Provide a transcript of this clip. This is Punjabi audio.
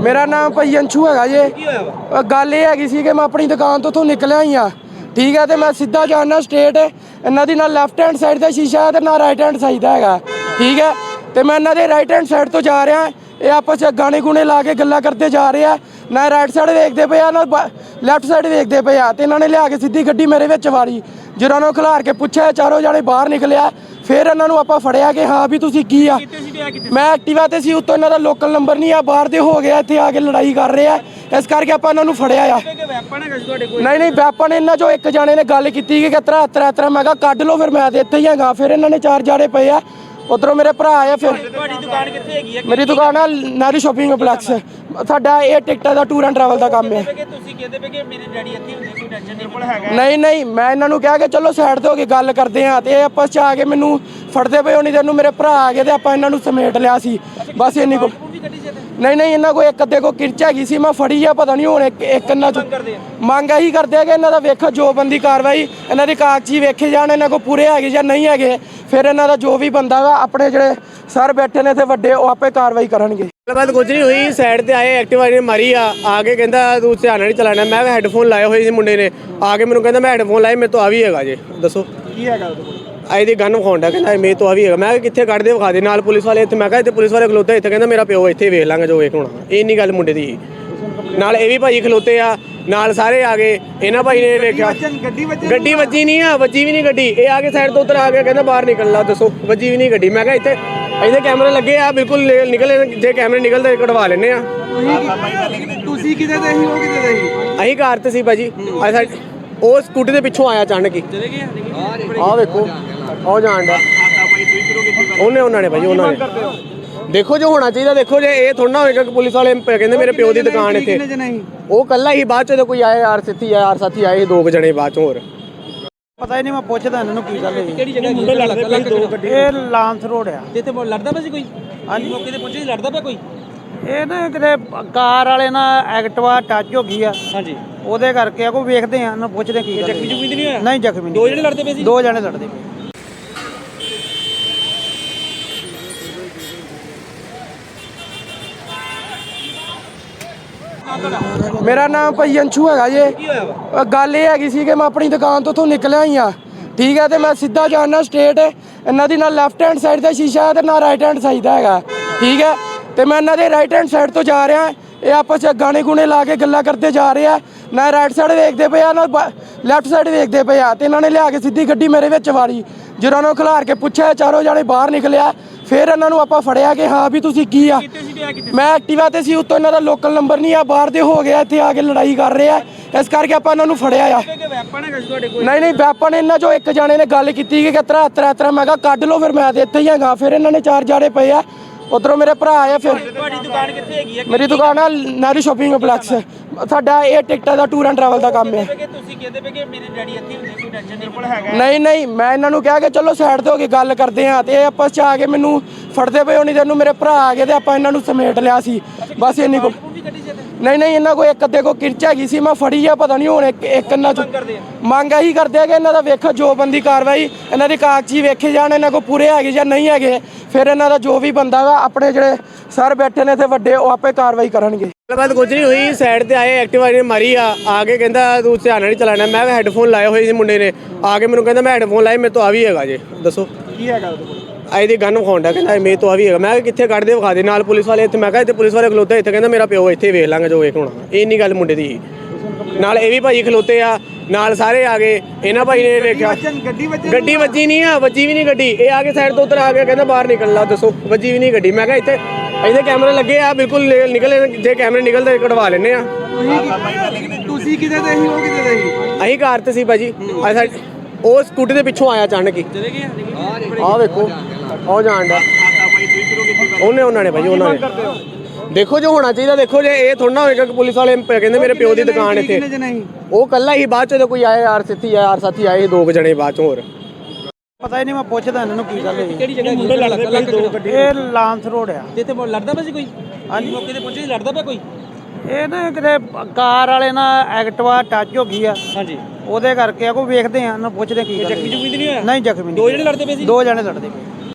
ਮੇਰਾ ਨਾਮ ਭਾਈ ਅੰਸ਼ੂ ਹੈਗਾ ਜੇ। ਗੱਲ ਇਹ ਹੈਗੀ ਸੀ ਕਿ ਮੈਂ ਆਪਣੀ ਦੁਕਾਨ ਤੋਂ ਉੱਥੋਂ ਨਿਕਲਿਆ ਹੀ ਆ। ਠੀਕ ਹੈ ਤੇ ਮੈਂ ਸਿੱਧਾ ਜਾਣਾ ਸਟੇਟ ਇਹਨਾਂ ਦੀ ਨਾਲ ਲੈਫਟ ਹੈਂਡ ਸਾਈਡ ਦਾ ਸ਼ੀਸ਼ਾ ਹੈ ਤੇ ਨਾਲ ਰਾਈਟ ਹੈਂਡ ਸਾਈਡ ਦਾ ਹੈਗਾ। ਠੀਕ ਹੈ ਤੇ ਮੈਂ ਇਹਨਾਂ ਦੇ ਰਾਈਟ ਹੈਂਡ ਸਾਈਡ ਤੋਂ ਜਾ ਰਿਹਾ। ਇਹ ਆਪਸ ਚ ਗਾਣੇ ਗੁਣੇ ਲਾ ਕੇ ਗੱਲਾਂ ਕਰਦੇ ਜਾ ਰਹੇ ਆ। ਨਾ ਰਾਈਟ ਸਾਈਡ ਵੇਖਦੇ ਪਏ ਆ ਨਾ ਲੈਫਟ ਸਾਈਡ ਵੇਖਦੇ ਪਏ ਆ। ਤੇ ਇਹਨਾਂ ਨੇ ਲਿਆ ਕੇ ਸਿੱਧੀ ਗੱਡੀ ਮੇਰੇ ਵਿੱਚ ਵਾਰੀ। ਜਦੋਂ ਉਹਨਾਂ ਨੂੰ ਖਿਲਾਰ ਕੇ ਪੁੱਛਿਆ ਚਾਰੋਂ ਜਾਣੇ ਬਾਹਰ ਨਿਕਲਿਆ। ਫਿਰ ਇਹਨਾਂ ਨੂੰ ਆਪਾਂ ਫੜਿਆ ਕਿ ਹਾਂ ਵੀ ਤੁਸੀਂ ਕੀ ਆ? ਮੈਂ ਐਕਟਿਵਾ ਤੇ ਸੀ ਉੱਤੋਂ ਇਹਨਾਂ ਦਾ ਲੋਕਲ ਨੰਬਰ ਨਹੀਂ ਆ ਬਾਹਰ ਦੇ ਹੋ ਗਿਆ ਇੱਥੇ ਆ ਕੇ ਲੜਾਈ ਕਰ ਰਹੇ ਆ ਇਸ ਕਰਕੇ ਆਪਾਂ ਇਹਨਾਂ ਨੂੰ ਫੜਿਆ ਆ। ਨਹੀਂ ਨਹੀਂ ਵੈਪਨ ਇਹਨਾਂ ਚੋਂ ਇੱਕ ਜਾਣੇ ਨੇ ਗੱਲ ਕੀਤੀ ਕਿ ਕਿਤਰਾ ਤਰਾ ਤਰਾ ਮੈਂ ਕਿਹਾ ਕੱਢ ਲਓ ਫਿਰ ਮੈਂ ਤੇ ਇੱਥੇ ਹੀ ਹੈਗਾ। ਫਿਰ ਇਹਨਾਂ ਨੇ ਚਾਰ ਜਾੜੇ ਪਏ ਆ। ਉਧਰੋਂ ਮੇਰੇ ਭਰਾ ਆਏ ਫਿਰ। ਤੁਹਾਡੀ ਦੁਕਾਨ ਕਿੱਥੇ ਹੈਗੀ ਹੈ ਮੇਰੀ ਦੁਕਾਨ ਆ ਨਾਰੀ ਸ਼ਾਪਿੰਗ ਕੰਪਲੈਕਸ। ਸਾਡਾ ਇਹ ਟਿਕਟਾਂ ਦਾ ਟੂਰ ਐਂਡ ਟਰੈਵਲ ਦਾ ਕੰਮ ਹੈ ਕਿ ਤੁਸੀਂ ਕਹਿੰਦੇ ਪਏ ਕਿ ਮੇਰੇ ਡੈਡੀ ਇੱਥੇ ਹੁੰਦੇ ਕੋਈ ਟੈਨਸ਼ਨ ਨਹੀਂ। ਕੋਲ ਹੈਗਾ। ਨਹੀਂ ਨਹੀਂ ਮੈਂ ਇਹਨਾਂ ਨੂੰ ਕਿਹਾ ਕਿ ਚਲੋ ਸਾਈਡ ਤੇ ਹੋ ਕੇ ਗੱਲ ਕਰਦੇ ਆ ਤੇ ਇਹ ਆਪਸ ਚ ਆ ਕੇ ਮੈਨੂੰ ਫੜਦੇ ਪਏ ਹੋਣੀ ਤੇ ਇਹਨੂੰ ਮੇਰੇ ਭਰਾ ਆ ਗਏ ਤੇ ਆਪਾਂ ਇਹਨਾਂ ਨੂੰ ਸਮੇਟ ਲਿਆ ਸੀ। ਬਸ ਇੰਨੀ ਕੋ ਵੀ ਗੱਡੀ ਚ ਨਹੀਂ ਨਹੀਂ ਇਹਨਾਂ ਕੋ ਇੱਕ ਅੱਧੇ ਕੋ ਕਿਰਚ ਹੈਗੀ ਸੀ ਮੈਂ ਫੜੀ ਆ ਪਤਾ ਨਹੀਂ ਹੁਣ ਇੱਕ ਇੱਕ ਇਹਨਾਂ ਚ ਮੰਗ ਇਹੀ ਕਰਦੇ ਆ ਕਿ ਇਹਨਾਂ ਦਾ ਵੇਖੋ ਜੋ ਬੰਦੀ ਕਾਰਵਾਈ ਇਹਨਾਂ ਦੀ ਕਾਗਜ਼ੀ ਵੇਖੇ ਜਾਣ ਇਹਨਾਂ ਕੋ ਪੂਰੇ ਹੈਗੇ ਜਾਂ ਨਹੀਂ ਹੈਗੇ ਫਿਰ ਇਹਨਾਂ ਦਾ ਜੋ ਵੀ ਬੰਦਾ ਵਾ ਆਪਣੇ ਜਿਹੜੇ ਸਰ ਬੈਠੇ ਨੇ ਇੱਥੇ ਵੱਡੇ ਉਹ ਆਪੇ ਕਾਰਵਾਈ ਕਰਨਗੇ। ਗੱਲਬਾਤ ਕੁਝ ਨਹੀਂ ਹੋਈ ਸਾਈਡ ਤੇ ਆਏ ਐਕਟਿਵਾ ਨੇ ਮਾਰੀ ਆ ਆ ਕੇ ਕਹਿੰਦਾ ਤੂੰ ਧਿਆਨ ਨਾਲ ਨਹੀਂ ਚਲਾਣਾ ਮੈਂ ਹੈੱਡਫੋਨ ਲਾਏ ਹੋਏ ਸੀ ਮੁੰਡੇ ਨੇ ਆ ਕੇ ਮੈਨੂੰ ਕਹਿੰਦਾ ਮੈਂ ਹੈੱਡਫੋਨ ਲਾਏ ਮੇਰੇ ਤੋਂ ਆ ਵੀ ਹੈਗਾ ਜੇ ਦੱਸੋ। ਕੀ ਹੈਗਾ ਉਹਦੇ ਕੋਲ? ਆਈ ਦੀ ਗਨ ਵਿਖਾਉਂਦਾ ਕਹਿੰਦਾ ਮੇਰੇ ਤੋਂ ਆ ਵੀ ਹੈਗਾ। ਮੈਂ ਕਿਹਾ ਕਿੱਥੇ ਕੱਢ ਦੇ ਵਿਖਾ ਦੇ ਨਾਲ ਪੁਲਿਸ ਵਾਲੇ ਇੱਥੇ। ਮੈਂ ਕਿਹਾ ਇੱਥੇ ਪੁਲਿਸ ਵਾਲੇ ਖਲੋਤੇ ਇੱਥੇ। ਕਹਿੰਦਾ ਮੇਰਾ ਪਿਓ ਇੱਥੇ ਵੇਖ ਲਾਂਗਾ ਜੋ ਵੇਖ ਹੋਣਾ ਇਹ ਨਹੀਂ ਗੱਲ ਮੁੰਡੇ ਦੀ। ਨਾਲ ਇਹ ਵੀ ਭਾਈ ਖਲੋਤੇ ਆ। ਨਾਲ ਸਾਰੇ ਆ ਗਏ। ਇਹਨਾਂ ਭਾਈ ਨੇ ਵੇਖਿਆ। ਗੱਡੀ ਵੱਜ ਗੱਡੀ ਵੱਜੀ ਨਹੀਂ ਆ ਵੱਜੀ ਵੀ ਨਹੀਂ ਗੱਡੀ। ਇਹ ਆ ਕੇ ਸਾਈਡ ਤੋਂ ਉਧਰ ਆ ਗਿਆ ਕਹਿੰਦਾ ਬਾਹਰ ਨਿਕਲ ਲਾ ਦੱਸੋ। ਵੱਜੀ ਵੀ ਨਹੀਂ ਗੱਡੀ। ਮੈਂ ਕਿਹਾ ਇੱਥੇ ਇਹਦੇ ਕੈਮਰੇ ਲੱਗੇ ਆ ਬਿਲਕੁਲ ਨਿਕਲੇ ਜੇ ਕੈਮਰੇ ਨਿਕਲਦੇ ਕਢਵਾ ਲੈਣੇ ਆ। ਤੁਸੀਂ ਕਿਤੇ ਦੇ ਸੀ ਉਹ ਕਿਤੇ ਦੇ ਸੀ? ਅਸੀਂ ਘਰ ਤੇ ਸੀ ਭਾਜੀ। ਆ ਸਾਈਡ ਉਹ ਸਕੂਟੀ ਦੇ ਪਿੱਛੋਂ ਆਇਆ ਅਚਾਨਕ ਹੀ। ਆਹ ਵੇਖੋ। ਆਹ ਜਾਣ ਦਾ ਉਹਨੇ ਉਹਨਾਂ ਨੇ ਭਾਜੀ ਉਹਨਾਂ ਨੇ। ਦੇਖੋ ਜੋ ਹੋਣਾ ਚਾਹੀਦਾ ਦੇਖੋ ਜੇ ਇਹ ਥੋੜਾ ਹੋਏਗਾ ਕਿ ਪੁਲਿਸ ਵਾਲੇ ਕਹਿੰਦੇ ਮੇਰੇ ਪਿਓ ਦੀ ਦੁਕਾਨ ਇੱਥੇ। ਉਹ ਕੱਲਾ ਹੀ ਬਾਅਦ ਚ ਜਦੋਂ ਕੋਈ ਆਏ ਯਾਰ ਸਿੱਧੀ ਯਾਰ ਸਾਥੀ ਆਏ ਦੋ ਕੁ ਜਣੇ ਬਾਅਦ ਚ ਹੋਰ। ਪਤਾ ਹੀ ਨਹੀਂ ਮੈਂ ਪੁੱਛਦਾ ਇਹਨਾਂ ਨੂੰ ਕੀ ਗੱਲ ਹੋਈ। ਕਿਹੜੀ ਜਗ੍ਹਾ ਮੁੰਡੇ ਲੜਦੇ ਪਏ ਦੋ ਗੱਡੀ ਇਹ ਲਾਂਸ ਰੋਡ ਆ। ਤੇ ਇੱਥੇ ਲੜਦਾ ਪਿਆ ਸੀ ਕੋਈ? ਹਾਂਜੀ। ਮੌਕੇ ਤੇ ਪਹੁੰਚੇ ਲੜਦਾ ਪਿਆ ਕੋਈ? ਇਹ ਨਾ ਕਿਤੇ ਕਾਰ ਵਾਲੇ ਨਾਲ ਐਕਟਿਵਾ ਟੱਚ ਹੋ ਗਈ ਆ। ਹਾਂਜੀ। ਉਹਦੇ ਕਰਕੇ ਆ ਕੋ ਵੇਖਦੇ ਆ ਉਹਨੂੰ ਪੁੱਛਦੇ ਕੀ ਗੱਲ ਜ਼ਖਮੀ ਤੇ ਨਹੀਂ ਹੋਇਆ? ਨਹੀਂ ਜ਼ਖਮੀ ਦੋ ਨਹੀਂ ਜਣੇ ਲੜਦੇ ਪਏ ਸੀ? ਦੋ ਜਣੇ ਲੜਦੇ ਪਏ। ਮੇਰਾ ਨਾਮ ਭਾਈ ਅੰਸ਼ੂ ਹੈਗਾ ਜੇ। ਗੱਲ ਇਹ ਹੈਗੀ ਸੀ ਕਿ ਮੈਂ ਆਪਣੀ ਦੁਕਾਨ ਤੋਂ ਉੱਥੋਂ ਨਿਕਲਿਆ ਹੀ ਆ ਠੀਕ ਹੈ ਤੇ ਮੈਂ ਸਿੱਧਾ ਜਾਣਾ ਸਟੇਟ ਇਹਨਾਂ ਦੀ ਨਾਲ ਲੈਫਟ ਹੈਂਡ ਸਾਈਡ ਦਾ ਸ਼ੀਸ਼ਾ ਹੈ ਤੇ ਨਾਲ ਰਾਈਟ ਹੈਂਡ ਸਾਈਡ ਦਾ ਹੈਗਾ। ਠੀਕ ਹੈ ਤੇ ਮੈਂ ਇਹਨਾਂ ਦੇ ਰਾਈਟ ਹੈਂਡ ਸਾਈਡ ਤੋਂ ਜਾ ਰਿਹਾ ਇਹ ਆਪਸ ਚ ਗਾਣੇ ਗੁਣੇ ਲਾ ਕੇ ਗੱਲਾਂ ਕਰਦੇ ਜਾ ਰਹੇ ਆ। ਨਾ ਰਾਈਟ ਸਾਈਡ ਵੇਖਦੇ ਪਏ ਆ ਨਾ ਲੈਫਟ ਸਾਈਡ ਵੇਖਦੇ ਪਏ ਆ। ਤੇ ਇਹਨਾਂ ਨੇ ਲਿਆ ਕੇ ਸਿੱਧੀ ਗੱਡੀ ਮੇਰੇ ਵਿੱਚ ਵਾਰੀ। ਜਦੋਂ ਉਹਨਾਂ ਨੂੰ ਖਿਲਾਰ ਕੇ ਪੁੱਛਿਆ ਚਾਰੋਂ ਜਾਣੇ ਬਾਹਰ ਨਿਕਲਿਆ। ਫਿਰ ਇਹਨਾਂ ਨੂੰ ਆਪਾਂ ਫੜਿਆ ਕਿ ਹਾਂ ਵੀ ਤੁਸੀਂ ਕੀ ਆ? ਮੈਂ ਐਕਟਿਵਾ ਤੇ ਸੀ ਉੱਤੋਂ ਇਹਨਾਂ ਦਾ ਲੋਕਲ ਨੰਬਰ ਨਹੀਂ ਆ ਬਾਹਰ ਦੇ ਹੋ ਗਿਆ ਇੱਥੇ ਆ ਕੇ ਲੜਾਈ ਕਰ ਰਹੇ ਆ। ਇਸ ਕਰਕੇ ਆਪਾਂ ਇਹਨਾਂ ਨੂੰ ਫੜਿਆ ਆ। ਨਹੀਂ ਨਹੀਂ ਵੈਪਨ ਇਹਨਾਂ ਚੋਂ ਇੱਕ ਜਾਣੇ ਨੇ ਗੱਲ ਕੀਤੀ ਕਿ ਕਿਤਰਾ ਤਰਾ ਤਰਾ ਮੈਂ ਕਿਹਾ ਕੱਢ ਲਓ ਫਿਰ ਮੈਂ ਤੇ ਇੱਥੇ ਹੀ ਹੈਗਾ। ਫਿਰ ਇਹਨਾਂ ਨੇ ਚਾਰ ਜਾੜੇ ਪਏ ਆ। ਉਧਰੋਂ ਮੇਰੇ ਭਰਾ ਆਏ ਫਿਰ। ਤੁਹਾਡੀ ਦੁਕਾਨ ਕਿੱਥੇ ਹੈਗੀ ਹੈ ਮੇਰੀ ਦੁਕਾਨ ਆ ਨਾਰੀ ਸ਼ਾਪਿੰਗ ਕੰਪਲੈਕਸ। ਸਾਡਾ ਇਹ ਟਿਕਟਾਂ ਦਾ ਟੂਰ ਐਂਡ ਟਰੈਵਲ ਦਾ ਕੰਮ ਹੈ। ਕਿ ਤੁਸੀਂ ਕਹਿੰਦੇ ਪਏ ਕਿ ਮੇਰੇ ਡੈਡੀ ਇੱਥੇ ਹੁੰਦੇ ਕੋਈ ਟੈਨਸ਼ਨ ਨਹੀਂ। ਕੋਲ ਹੈਗਾ ਨਹੀਂ ਨਹੀਂ ਮੈਂ ਇਹਨਾਂ ਨੂੰ ਕਿਹਾ ਕਿ ਚਲੋ ਸਾਈਡ ਤੇ ਹੋ ਕੇ ਗੱਲ ਕਰਦੇ ਆ ਤੇ ਇਹ ਆਪਸ ਚ ਆ ਕੇ ਮੈਨੂੰ ਫੜਦੇ ਪਏ ਹੋਣੀ ਤੇ ਇਹਨੂੰ ਮੇਰੇ ਭਰਾ ਆ ਗਏ ਤੇ ਆਪਾਂ ਇਹਨਾਂ ਨੂੰ ਸਮੇਟ ਲਿਆ ਸੀ। ਬਸ ਇੰਨੀ ਕੋ ਨਹੀਂ ਨਹੀਂ ਇਹਨਾਂ ਕੋ ਇੱਕ ਅੱਧੇ ਕੋ ਕਿਰਚ ਹੈਗੀ ਸੀ ਮੈਂ ਫੜੀ ਆ ਪਤਾ ਨਹੀਂ ਹੁਣ ਇੱਕ ਇੱਕ ਇਹਨਾਂ ਚ ਮੰਗ ਇਹੀ ਕਰਦੇ ਆ ਕਿ ਇਹਨਾਂ ਦਾ ਵੇਖੋ ਜੋ ਬੰਦੀ ਕਾਰਵਾਈ ਇਹਨਾਂ ਦੀ ਕਾਗਜ਼ੀ ਵੇਖੇ ਜਾਣ ਇਹਨਾਂ ਕੋ ਪੂਰੇ ਹੈਗੇ ਜਾਂ ਨਹੀਂ ਹੈਗੇ ਫਿਰ ਇਹਨਾਂ ਦਾ ਜੋ ਵੀ ਬੰਦਾ ਵਾ ਆਪਣੇ ਜਿਹੜੇ ਸਰ ਬੈਠੇ ਨੇ ਇੱਥੇ ਵੱਡੇ ਉਹ ਆਪੇ ਕਾਰਵਾਈ ਕਰਨਗੇ। ਗੱਲਬਾਤ ਕੁਝ ਨਹੀਂ ਹੋਈ ਸਾਈਡ ਤੇ ਆਏ ਐਕਟਿਵਾ ਨੇ ਮਾਰੀ ਆ ਆ ਕੇ ਕਹਿੰਦਾ ਤੂੰ ਧਿਆਨ ਨਹੀਂ ਚਲਾਣਾ ਮੈਂ ਹੈੱਡਫੋਨ ਲਾਏ ਹੋਏ ਸੀ ਮੁੰਡੇ ਨੇ। ਆ ਕੇ ਮੈਨੂੰ ਕਹਿੰਦਾ ਮੈਂ ਹੈੱਡਫੋਨ ਲਾਏ ਮੇਰੇ ਤੋਂ ਆ ਵੀ ਹੈਗਾ ਜੇ। ਦੱਸੋ। ਕੀ ਹੈਗਾ ਉਹਦੇ ਕੋਲ? ਆਈ ਦੀ ਗਨ ਵਿਖਾਉਂਦਾ ਕਹਿੰਦਾ ਮੇਰੇ ਤੋਂ ਆ ਵੀ ਹੈਗਾ। ਮੈਂ ਕਿਹਾ ਕਿੱਥੇ ਕੱਢ ਦੇ ਵਿਖਾ ਦੇ? ਨਾਲ ਪੁਲਿਸ ਵਾਲੇ ਇੱਥੇ ਮੈਂ ਕਿਹਾ ਇੱਥੇ ਪੁਲਿਸ ਵਾਲੇ ਖਲੋਤੇ ਇੱਥੇ ਕਹਿੰਦਾ ਮੇਰਾ ਪਿਓ ਇੱਥੇ ਵੇਖ ਲਾਂਗਾ ਜੋ ਵੇਖ ਹੋਣਾ ਇਹ ਨਹੀਂ ਗੱਲ ਮੁੰਡੇ ਦੀ ਸੀ। ਨਾਲ ਇਹ ਵੀ ਭਾਈ ਖਲੋਤੇ ਆ ਨਾਲ ਸਾਰੇ ਆ ਗਏ। ਇਹਨਾਂ ਭਾਈ ਨੇ ਵੇਖਿਆ। ਗੱਡੀ ਵੱਜ ਗੱਡੀ ਵੱਜੀ ਨਹੀਂ ਆ ਵੱਜੀ ਵੀ ਨਹੀਂ ਗੱਡੀ। ਇਹ ਆ ਕੇ ਸਾਈਡ ਤੋਂ ਉਧਰ ਆ ਗਿਆ ਕਹਿੰਦਾ ਬਾਹਰ ਨਿਕਲ ਲਾ ਦੱਸੋ ਵੱਜੀ ਵੀ ਨਹੀਂ ਗੱਡੀ। ਮੈਂ ਕਿਹਾ ਇੱਥੇ ਇਹਦੇ ਕੈਮਰੇ ਲੱਗੇ ਆ ਬਿਲਕੁਲ ਨਿਕਲੇ ਜੇ ਕੈਮਰੇ ਨਿਕਲਦੇ ਕਢਵਾ ਲੈਣੇ ਆ। ਤੁਸੀਂ ਕਿਤੇ ਦੇ ਸੀ ਉਹ ਕਿਤੇ ਦੇ ਸੀ? ਅਸੀਂ ਘਰ ਤੇ ਸੀ ਭਾਜੀ। ਆ ਸਾਈਡ ਉਹ ਸਕੂਟੀ ਦੇ ਪਿੱਛੋਂ ਆਇਆ ਅਚਾਨਕ ਹੀ। ਆਹ ਵੇਖੋ। ਆਹ ਜਾਣ ਦਾ ਉਹਨੇ ਉਹਨਾਂ ਨੇ ਭਾਜੀ ਉਹਨਾਂ ਨੇ। ਦੇਖੋ ਜੋ ਹੋਣਾ ਚਾਹੀਦਾ ਦੇਖੋ ਜੇ ਇਹ ਥੋੜਾ ਹੋਏਗਾ ਕਿ ਪੁਲਿਸ ਵਾਲੇ ਕਹਿੰਦੇ ਮੇਰੇ ਪਿਓ ਦੀ ਦੁਕਾਨ ਇੱਥੇ। ਉਹ ਕੱਲਾ ਹੀ ਬਾਅਦ ਚ ਕੋਈ ਆਏ ਯਾਰ ਸਿੱਧੀ ਯਾਰ ਸਾਥੀ ਆਏ ਦੋ ਕੁ ਜਣੇ ਬਾਅਦ ਚ ਹੋਰ। ਪਤਾ ਹੀ ਨਹੀਂ ਮੈਂ ਪੁੱਛਦਾ ਇਹਨਾਂ ਨੂੰ ਕੀ ਗੱਲ ਹੋਈ। ਕਿਹੜੀ ਜਗ੍ਹਾ ਮੁੰਡੇ ਲੜਦੇ ਪਏ ਦੋ ਗੱਡੀ ਇਹ ਲਾਂਸ ਰੋਡ ਆ। ਤੇ ਇੱਥੇ ਲੜਦਾ ਪਿਆ ਸੀ ਕੋਈ? ਹਾਂਜੀ। ਮੌਕੇ ਤੇ ਸੀ ਲੜਦਾ ਪਿਆ ਕੋਈ? ਇਹ ਨਾ ਕਿਤੇ ਕਾਰ ਵਾਲੇ ਨਾਲ ਐਕਟਿਵਾ ਟੱਚ ਹੋ ਗਈ ਆ। ਹਾਂਜੀ। ਉਹਦੇ ਕਰਕੇ ਆ ਕੋ ਵੇਖਦੇ ਆ ਉਹਨੂੰ ਪੁੱਛਦੇ ਕੀ ਗੱਲ ਜ਼ਖਮੀ ਤੇ ਨਹੀਂ ਹੋਇਆ? ਨਹੀਂ ਜ਼ਖਮੀ ਦੋ ਜਣੇ ਲੜਦੇ ਪਏ ਸੀ? ਦੋ ਜਣੇ ਲੜਦੇ ਪਏ।